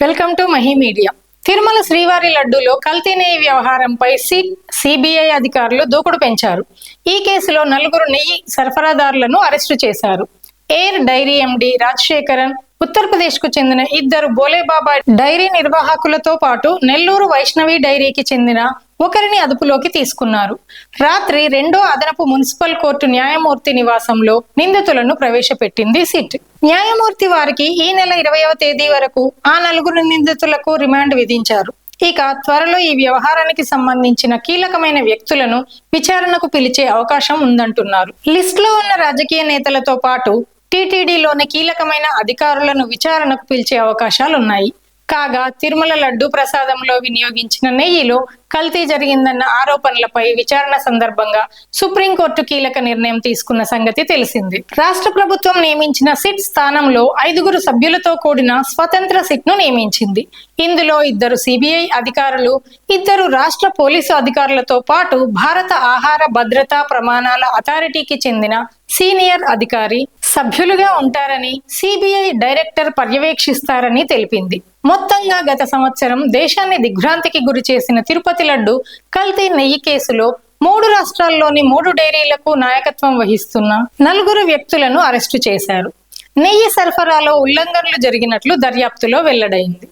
Welcome to Mahi media. Tirumala శ్రీవారి లడ్డూలో కల్తీ నెయ్యి వ్యవహారంపై సి సిబిఐ అధికారులు దూకుడు పెంచారు. ఈ కేసులో నలుగురు నెయ్యి సరఫరాదారులను అరెస్టు చేశారు. ఎయిర్ డైరీ ఎండి రాజశేఖరన్ ఉత్తరప్రదేశ్కు చెందిన ఇద్దరు బోలేబాబా డైరీ నిర్వాహకులతో పాటు నెల్లూరు వైష్ణవి డైరీకి చెందిన ఒకరిని అదుపులోకి తీసుకున్నారు. రాత్రి రెండో అదనపు మున్సిపల్ కోర్టు న్యాయమూర్తి నివాసంలో నిందితులను ప్రవేశపెట్టింది సిట్. న్యాయమూర్తి వారికి ఈ నెల ఇరవైవ తేదీ వరకు ఆ నలుగురు నిందితులకు రిమాండ్ విధించారు. ఇక త్వరలో ఈ వ్యవహారానికి సంబంధించిన కీలకమైన వ్యక్తులను విచారణకు పిలిచే అవకాశం ఉందంటున్నారు. లిస్ట్లో ఉన్న రాజకీయ నేతలతో పాటు టీటీడీలోని కీలకమైన అధికారులను విచారణకు పిలిచే అవకాశాలున్నాయి. కాగా తిరుమల లడ్డు ప్రసాదంలో వినియోగించిన నెయ్యిలో కల్తీ జరిగిందన్న ఆరోపణలపై విచారణ సందర్భంగా సుప్రీంకోర్టు కీలక నిర్ణయం తీసుకున్న సంగతి తెలిసింది. రాష్ట్ర ప్రభుత్వం నియమించిన సిట్ స్థానంలో ఐదుగురు సభ్యులతో కూడిన స్వతంత్ర సిట్ను నియమించింది. ఇందులో ఇద్దరు సిబిఐ అధికారులు ఇద్దరు రాష్ట్ర పోలీసు అధికారులతో పాటు భారత ఆహార భద్రతా ప్రమాణాల అథారిటీకి చెందిన సీనియర్ అధికారి సభ్యులుగా ఉంటారని సిబిఐ డైరెక్టర్ పర్యవేక్షిస్తారని తెలిపింది. మొత్తంగా గత సంవత్సరం దేశాన్ని దిగ్భ్రాంతికి గురి చేసిన తిరుపతి లడ్డు కల్తీ నెయ్యి కేసులో మూడు రాష్ట్రాల్లోని మూడు డైరీలకు నాయకత్వం వహిస్తున్న నలుగురు వ్యక్తులను అరెస్టు చేశారు. నెయ్యి సరఫరాలో ఉల్లంఘనలు జరిగినట్లు దర్యాప్తులో వెల్లడైంది.